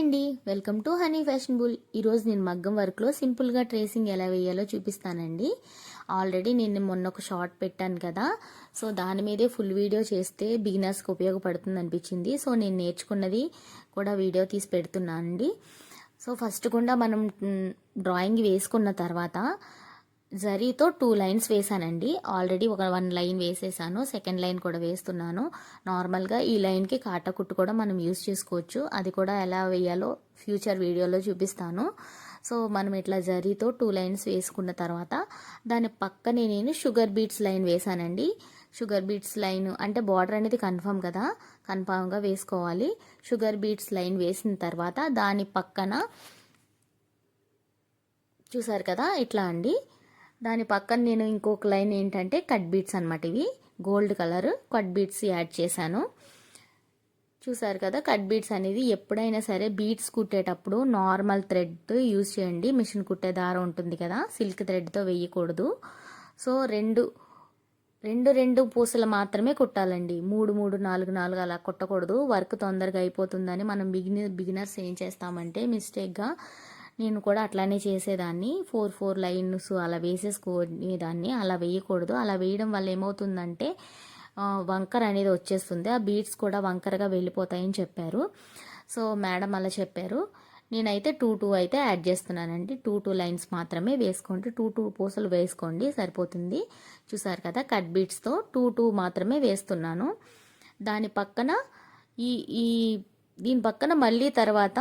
అండి. Welcome to Honey Fashion bull ఈరోజు నేను మగ్గం వర్క్లో సింపుల్గా ట్రేసింగ్ ఎలా వేయాలో చూపిస్తానండి. ఆల్రెడీ నేను మొన్న ఒక షార్ట్ పెట్టాను కదా. సో దాని మీదే ఫుల్ వీడియో చేస్తే బిగినర్స్కి ఉపయోగపడుతుంది అనిపించింది. సో నేను నేర్చుకున్నది కూడా వీడియో తీసి పెడుతున్నానండి సో ఫస్ట్ కూడా మనం డ్రాయింగ్ వేసుకున్న తర్వాత జరీతో టూ లైన్స్ వేసానండి ఆల్రెడీ ఒక వన్ లైన్ వేసేసాను. సెకండ్ లైన్ కూడా వేస్తున్నాను. నార్మల్గా ఈ లైన్కి కాటకుట్టు కూడా మనం యూస్ చేసుకోవచ్చు. అది కూడా ఎలా వేయాలో ఫ్యూచర్ వీడియోలో చూపిస్తాను. సో మనం ఇట్లా జరీతో టూ లైన్స్ వేసుకున్న తర్వాత దాని పక్కనే నేను షుగర్ బీట్స్ లైన్ వేసానండి షుగర్ బీట్స్ లైన్ అంటే బార్డర్ అనేది కన్ఫామ్ కదా? కన్ఫామ్గా వేసుకోవాలి. షుగర్ బీట్స్ లైన్ వేసిన తర్వాత దాని పక్కన చూసారు కదా? ఇట్లా అండి. దాని పక్కన నేను ఇంకొక లైన్ ఏంటంటే కట్ బీట్స్ అనమాట ఇవి. Gold colour cut beads add చేశాను. చూసారు కదా కట్ బీట్స్ అనేది ఎప్పుడైనా సరే బీట్స్ కుట్టేటప్పుడు నార్మల్ థ్రెడ్ యూజ్ చేయండి. మిషన్ కుట్టే దారం ఉంటుంది కదా సిల్క్ థ్రెడ్తో వేయకూడదు. సో రెండు రెండు రెండు పూసలు మాత్రమే కుట్టాలండి. మూడు మూడు నాలుగు నాలుగు అలా కుట్టకూడదు. వర్క్ తొందరగా అయిపోతుందని మనం బిగినర్ బిగినర్స్ ఏం చేస్తామంటే మిస్టేక్గా నేను కూడా అట్లానే చేసేదాన్ని. ఫోర్ ఫోర్ లైన్స్ అలా వేసేసుకునేదాన్ని. అలా వేయకూడదు. అలా వేయడం వల్ల ఏమవుతుందంటే వంకర అనేది వచ్చేస్తుంది. ఆ బీడ్స్ కూడా వంకరగా వెళ్ళిపోతాయని చెప్పారు. సో మేడం అలా చెప్పారు. నేనైతే టూ టూ అయితే యాడ్ చేస్తున్నానండి. టూ టూ లైన్స్ మాత్రమే వేసుకోండి. టూ టూ పూసలు వేసుకోండి. సరిపోతుంది. చూసారు కదా కట్ బీట్స్తో టూ టూ మాత్రమే వేస్తున్నాను. దాని పక్కన ఈ ఈ దీని పక్కన మళ్ళీ తర్వాత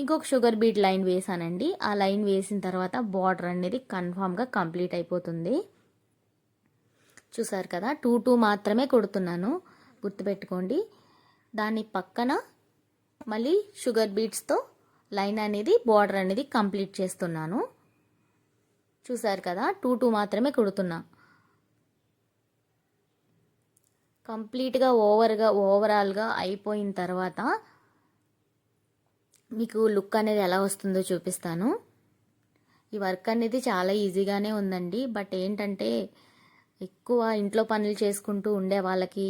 ఇంకొక షుగర్ బీట్ లైన్ వేసానండి. ఆ లైన్ వేసిన తర్వాత బార్డర్ అనేది కన్ఫామ్గా కంప్లీట్ అయిపోతుంది. చూసారు కదా టూ టూ మాత్రమే కొడుతున్నాను. గుర్తుపెట్టుకోండి దాని పక్కన మళ్ళీ షుగర్ బీట్స్తో లైన్ అనేది బార్డర్ అనేది కంప్లీట్ చేస్తున్నాను. చూసారు కదా టూ టూ మాత్రమే కుడుతున్నా. కంప్లీట్గా ఓవర్గా ఓవరాల్గా అయిపోయిన తర్వాత మీకు లుక్ అనేది ఎలా వస్తుందో చూపిస్తాను. ఈ వర్క్ అనేది చాలా ఈజీగానే ఉందండి. బట్ ఏంటంటే ఎక్కువ ఇంట్లో పనులు చేసుకుంటూ ఉండే వాళ్ళకి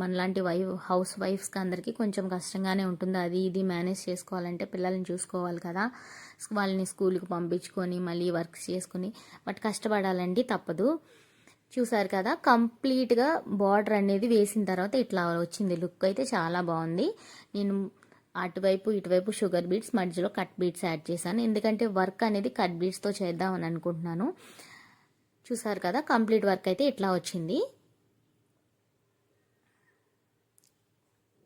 మనలాంటి వైఫ్ హౌస్ వైఫ్స్కి అందరికీ కొంచెం కష్టంగానే ఉంటుంది. అది ఇది మేనేజ్ చేసుకోవాలంటే పిల్లల్ని చూసుకోవాలి కదా. వాళ్ళని స్కూల్కి పంపించుకొని మళ్ళీ వర్క్ చేసుకుని. బట్ కష్టపడాలండి తప్పదు. చూసారు కదా కంప్లీట్గా బార్డర్ అనేది వేసిన తర్వాత ఇట్లా వచ్చింది. లుక్ అయితే చాలా బాగుంది. నేను అటువైపు ఇటువైపు షుగర్ బీట్స్ మధ్యలో కట్ బీట్స్ యాడ్ చేశాను. ఎందుకంటే వర్క్ అనేది కట్ బీట్స్తో చేద్దామని అనుకుంటున్నాను. చూసారు కదా కంప్లీట్ వర్క్ అయితే ఇట్లా వచ్చింది.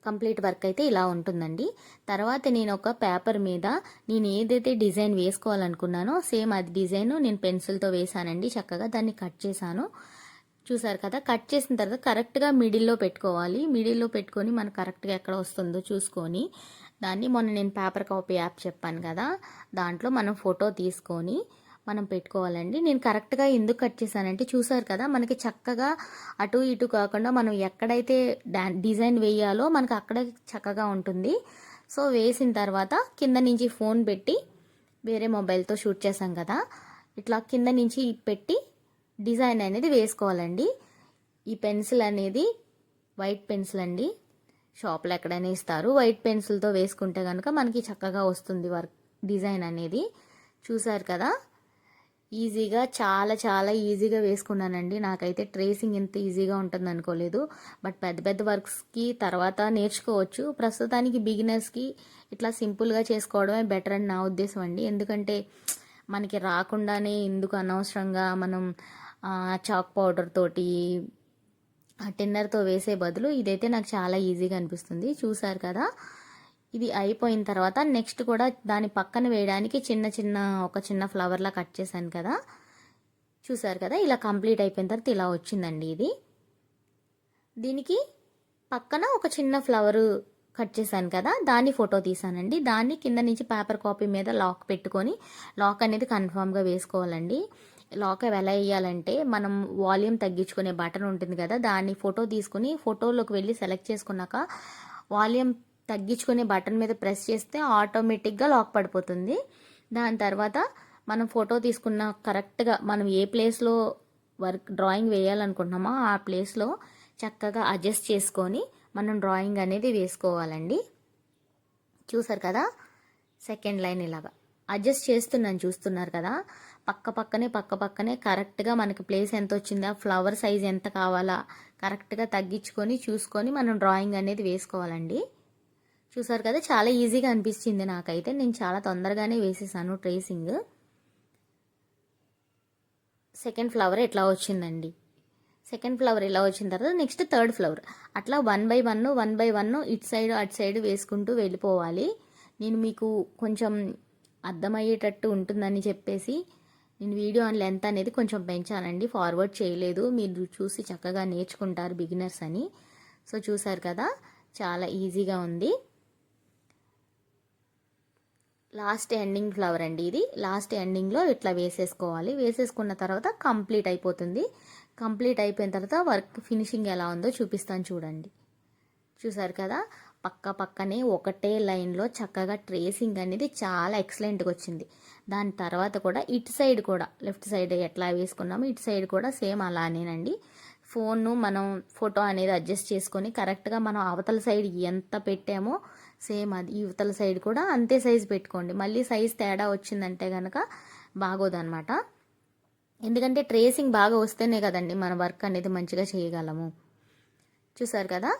కంప్లీట్ వర్క్ అయితే ఇలా ఉంటుందండి. తర్వాత నేను ఒక పేపర్ మీద నేను ఏదైతే డిజైన్ వేసుకోవాలనుకున్నానో సేమ్ అది డిజైన్ నేను పెన్సిల్తో వేసానండి చక్కగా దాన్ని కట్ చేశాను. చూసారు కదా? కట్ చేసిన తర్వాత కరెక్ట్గా మిడిల్లో పెట్టుకోవాలి. మిడిల్లో పెట్టుకొని మనకు కరెక్ట్గా ఎక్కడ వస్తుందో చూసుకొని దాన్ని మొన్న నేను పేపర్ కాపీ యాప్ చెప్పాను కదా దాంట్లో మనం ఫోటో తీసుకొని మనం పెట్టుకోవాలండి. నేను కరెక్ట్గా ఎందుకు కట్ చేశానంటే చూసారు కదా మనకి చక్కగా అటు ఇటు కాకుండా మనం ఎక్కడైతే డిజైన్ వేయాలో మనకు అక్కడే చక్కగా ఉంటుంది. సో వేసిన తర్వాత కింద నుంచి ఫోన్ పెట్టి వేరే మొబైల్తో షూట్ చేసాం కదా ఇట్లా కింద నుంచి పెట్టి డిజైన్ అనేది వేసుకోవాలండి. ఈ పెన్సిల్ అనేది వైట్ పెన్సిల్ అండి. షాప్లో ఎక్కడైనా ఇస్తారు. వైట్ పెన్సిల్తో వేసుకుంటే కనుక మనకి చక్కగా వస్తుంది వర్క్ డిజైన్ అనేది. చూసారు కదా? ఈజీగా చాలా చాలా ఈజీగా వేసుకున్నానండి. నాకైతే ట్రేసింగ్ ఎంత ఈజీగా ఉంటుంది అనుకోలేదు. బట్ పెద్ద పెద్ద వర్క్స్కి తర్వాత నేర్చుకోవచ్చు. ప్రస్తుతానికి బిగినర్స్కి ఇట్లా సింపుల్గా చేసుకోవడమే బెటర్ అని నా ఉద్దేశం అండి. ఎందుకంటే మనకి రాకుండానే ఎందుకు అనవసరంగా మనం చాక్ పౌడర్ తోటి టిన్నర్తో వేసే బదులు ఇదైతే నాకు చాలా ఈజీగా అనిపిస్తుంది. చూసారు కదా? ఇది అయిపోయిన తర్వాత నెక్స్ట్ కూడా దాని పక్కన వేయడానికి చిన్న చిన్న ఒక చిన్న ఫ్లవర్లా కట్ చేశాను కదా? చూసారు కదా? ఇలా కంప్లీట్ అయిపోయిన తర్వాత ఇలా వచ్చిందండి ఇది. దీనికి పక్కన ఒక చిన్న ఫ్లవరు కట్ చేశాను కదా? దాన్ని ఫోటో తీసానండి దాన్ని కింద నుంచి పేపర్ కాపీ మీద లాక్ పెట్టుకొని లాక్ అనేది కన్ఫామ్గా వేసుకోవాలండి. లాక్ ఎలా వేయాలంటే మనం వాల్యూమ్ తగ్గించుకునే బటన్ ఉంటుంది కదా దాన్ని ఫోటో తీసుకుని ఫోటోలోకి వెళ్ళి సెలెక్ట్ చేసుకున్నాక వాల్యూమ్ తగ్గించుకునే బటన్ మీద ప్రెస్ చేస్తే ఆటోమేటిక్గా లాక్ పడిపోతుంది. దాని తర్వాత మనం ఫోటో తీసుకున్న కరెక్ట్గా మనం ఏ ప్లేస్లో వర్క్ డ్రాయింగ్ వేయాలనుకుంటున్నామో ఆ ప్లేస్లో చక్కగా అడ్జస్ట్ చేసుకొని మనం డ్రాయింగ్ అనేది వేసుకోవాలండి. చూసారు కదా సెకండ్ లైన్ ఇలాగా. అడ్జస్ట్ చేస్తున్నాను చూస్తున్నారు కదా. పక్క పక్కనే పక్క పక్కనే కరెక్ట్గా మనకి ప్లేస్ ఎంత వచ్చిందా ఫ్లవర్ సైజ్ ఎంత కావాలా కరెక్ట్గా తగ్గించుకొని చూసుకొని మనం డ్రాయింగ్ అనేది వేసుకోవాలండి. చూసారు కదా చాలా ఈజీగా అనిపించింది నాకైతే. నేను చాలా తొందరగానే వేసేసాను ట్రేసింగ్. సెకండ్ ఫ్లవర్ ఎట్లా వచ్చిందండి? సెకండ్ ఫ్లవర్ ఇలా వచ్చిన తర్వాత నెక్స్ట్ థర్డ్ ఫ్లవర్. అట్లా one by one one by one ఇటు సైడ్ అటు సైడ్ వేసుకుంటూ వెళ్ళిపోవాలి. నేను మీకు కొంచెం అర్థమయ్యేటట్టు ఉంటుందని చెప్పేసి నేను వీడియో అని లెంత్ అనేది కొంచెం పెంచానండి. ఫార్వర్డ్ చేయలేదు. మీరు చూసి చక్కగా నేర్చుకుంటారు బిగినర్స్ అని. సో చూసారు కదా? చాలా ఈజీగా ఉంది. లాస్ట్ ఎండింగ్ ఫ్లవర్ అండి ఇది. లాస్ట్ ఎండింగ్లో ఇట్లా వేసేసుకోవాలి. వేసేసుకున్న తర్వాత కంప్లీట్ అయిపోతుంది. కంప్లీట్ అయిపోయిన తర్వాత వర్క్ ఫినిషింగ్ ఎలా ఉందో చూపిస్తాను చూడండి. చూసారు కదా? పక్క పక్కనే ఒకటే లైన్లో చక్కగా ట్రేసింగ్ అనేది చాలా ఎక్సలెంట్గా వచ్చింది. దాని తర్వాత కూడా ఇటు సైడ్ కూడా లెఫ్ట్ సైడ్ ఎట్లా వేసుకున్నామో ఇటు సైడ్ కూడా సేమ్ అలానేనండి. ఫోన్ను మనం ఫోటో అనేది అడ్జస్ట్ చేసుకొని కరెక్ట్గా మనం అవతల సైడ్ ఎంత పెట్టామో సేమ్ అది. ఇవతల సైడ్ కూడా అంతే సైజ్ పెట్టుకోండి. మళ్ళీ సైజ్ తేడా వచ్చిందంటే కనుక బాగోదన్నమాట ఎందుకంటే ట్రేసింగ్ బాగా వస్తేనే కదండి మన వర్క్ అనేది మంచిగా చేయగలము. చూసారు కదా?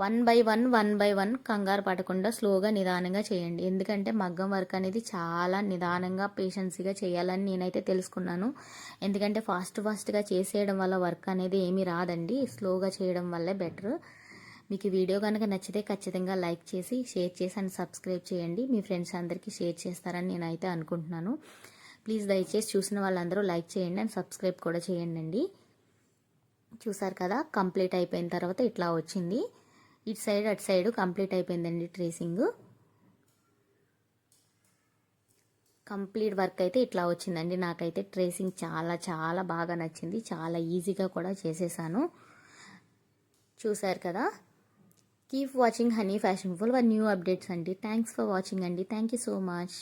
One by one one by one కంగారు పడకుండా స్లోగా నిదానంగా చేయండి. ఎందుకంటే మగ్గం వర్క్ అనేది చాలా నిదానంగా పేషెన్సీగా చేయాలని నేనైతే తెలుసుకున్నాను. ఎందుకంటే ఫాస్ట్ ఫాస్ట్గా చేసేయడం వల్ల వర్క్ అనేది ఏమీ రాదండి. స్లోగా చేయడం వల్లే బెటర్. మీకు వీడియో కనుక నచ్చితే ఖచ్చితంగా లైక్ చేసి షేర్ చేసి అండ్ సబ్స్క్రైబ్ చేయండి. మీ ఫ్రెండ్స్ అందరికీ షేర్ చేస్తారని నేనైతే అనుకుంటున్నాను. ప్లీజ్ దయచేసి చూసిన వాళ్ళందరూ లైక్ చేయండి అండ్ సబ్స్క్రైబ్ కూడా చేయండి అండి చూసారు కదా కంప్లీట్ అయిపోయిన తర్వాత ఇట్లా వచ్చింది. ఇటు సైడ్ అటు సైడ్ కంప్లీట్ అయిపోయిందండి ట్రేసింగ్. కంప్లీట్ వర్క్ అయితే ఇట్లా వచ్చిందండి. నాకైతే ట్రేసింగ్ చాలా చాలా బాగా నచ్చింది. చాలా ఈజీగా కూడా చేసేసాను. చూసారు కదా? Keep watching Honey Fashion full for new updates అండి. థ్యాంక్స్ ఫర్ వాచింగ్ అండి. Thank you so much